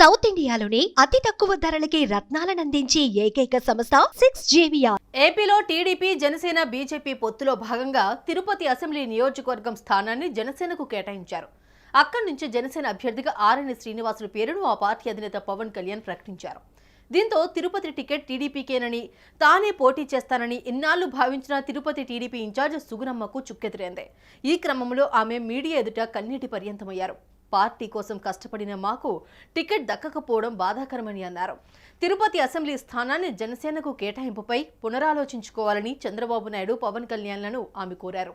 South ఇండియాలోనే అతి తక్కువ ధరలకి రత్నాలనందించే ఏకైక సంస్థ సిక్స్ జేవియా ఏపీలో టీడీపీ జనసేన బీజేపీ పొత్తులో భాగంగా తిరుపతి అసెంబ్లీ నియోజకవర్గం స్థానాన్ని జనసేనకు కేటాయించారు. అక్కడి నుంచి జనసేన అభ్యర్థిగా ఆర్ఎన్ శ్రీనివాసుల పేరును ఆ పార్టీ అధినేత పవన్ కళ్యాణ్ ప్రకటించారు. దీంతో తిరుపతి టికెట్ టీడీపీకేనని తానే పోటీ చేస్తానని ఇన్నాళ్ళు భావించిన తిరుపతి టీడీపీ ఇన్ఛార్జ్ సుగుణమ్మకు చుక్కెదిరింది. ఈ క్రమంలో ఆమె మీడియా ఎదుట కన్నీటి పర్యంతమయ్యారు. పార్టీ కోసం కష్టపడిన మాకు టికెట్ దక్కకపోవడం బాధాకరమని అన్నారు. తిరుపతి అసెంబ్లీ స్థానాన్ని జనసేనకు కేటాయింపుపై పునరాలోచించుకోవాలని చంద్రబాబు నాయుడు పవన్ కళ్యాణ్లను ఆమె కోరారు.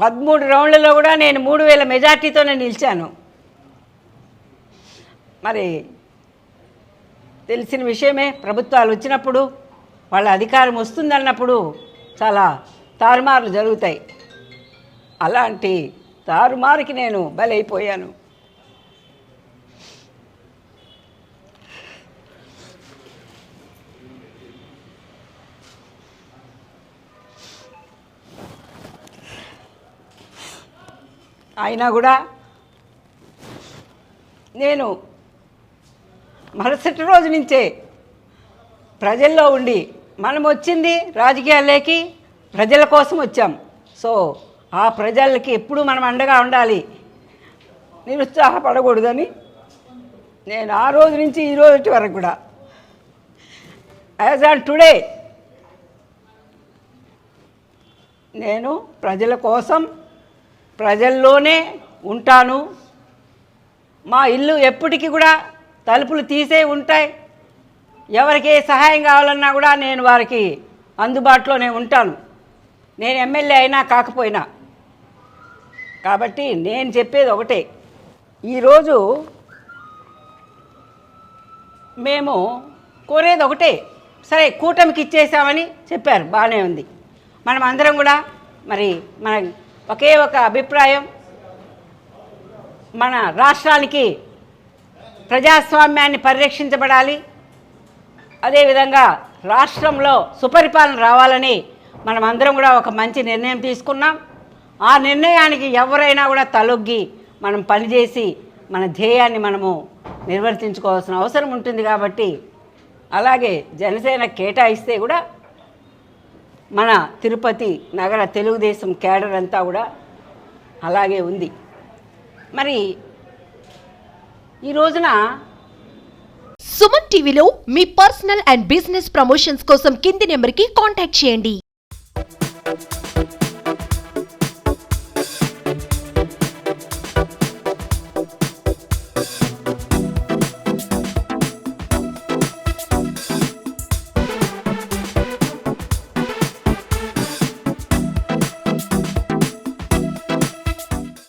పదమూడు రౌండ్లలో కూడా నేను మూడు వేల మెజార్టీతోనే నిలిచాను. మరి తెలిసిన విషయమే ప్రభుత్వాలు వచ్చినప్పుడు వాళ్ళ అధికారం వస్తుందన్నప్పుడు చాలా తారుమార్లు జరుగుతాయి. అలాంటి తారుమారుకి నేను బలైపోయాను. అయినా కూడా నేను మరుసటి రోజు నుంచే ప్రజల్లో ఉండి మనం వచ్చింది రాజకీయాల్లోకి ప్రజల కోసం వచ్చాం. సో ఆ ప్రజలకి ఎప్పుడు మనం అండగా ఉండాలి? నిరుత్సాహపడకూడదని నేను ఆ రోజు నుంచి ఈ రోజు వరకు కూడా. యాజ్ ఆన్ టుడే నేను ప్రజల కోసం ప్రజల్లోనే ఉంటాను. మా ఇల్లు ఎప్పటికీ కూడా తలుపులు తీసే ఉంటాయి. ఎవరికి ఏ సహాయం కావాలన్నా కూడా నేను వారికి అందుబాటులోనే ఉంటాను. నేను ఎమ్మెల్యే అయినా కాకపోయినా. కాబట్టి నేను చెప్పేది ఒకటే. ఈరోజు మేము కోరేది ఒకటే. సరే కూటమికి ఇచ్చేసామని చెప్పారు. బాగానే ఉంది. మనం అందరం కూడా మరి మన ఒకే ఒక అభిప్రాయం. మన రాష్ట్రానికి ప్రజాస్వామ్యాన్ని పరిరక్షించబడాలి. అదేవిధంగా రాష్ట్రంలో సుపరిపాలన రావాలని మనం అందరం కూడా ఒక మంచి నిర్ణయం తీసుకున్నాం. ఆ నిర్ణయానికి ఎవరైనా కూడా తలొగ్గి మనం పనిచేసి మన ధ్యేయాన్ని మనము నిర్వర్తించుకోవాల్సిన అవసరం ఉంటుంది కాబట్టి అలాగే జనసేన కేటాయిస్తే కూడా మన తిరుపతి నగర తెలుగుదేశం క్యాడర్ అంతా కూడా అలాగే ఉంది. మరి ఈ రోజున సుమన్ టీవీలో మీ పర్సనల్ అండ్ బిజినెస్ ప్రమోషన్స్ కోసం కింది నెంబర్కి కాంటాక్ట్ చేయండి.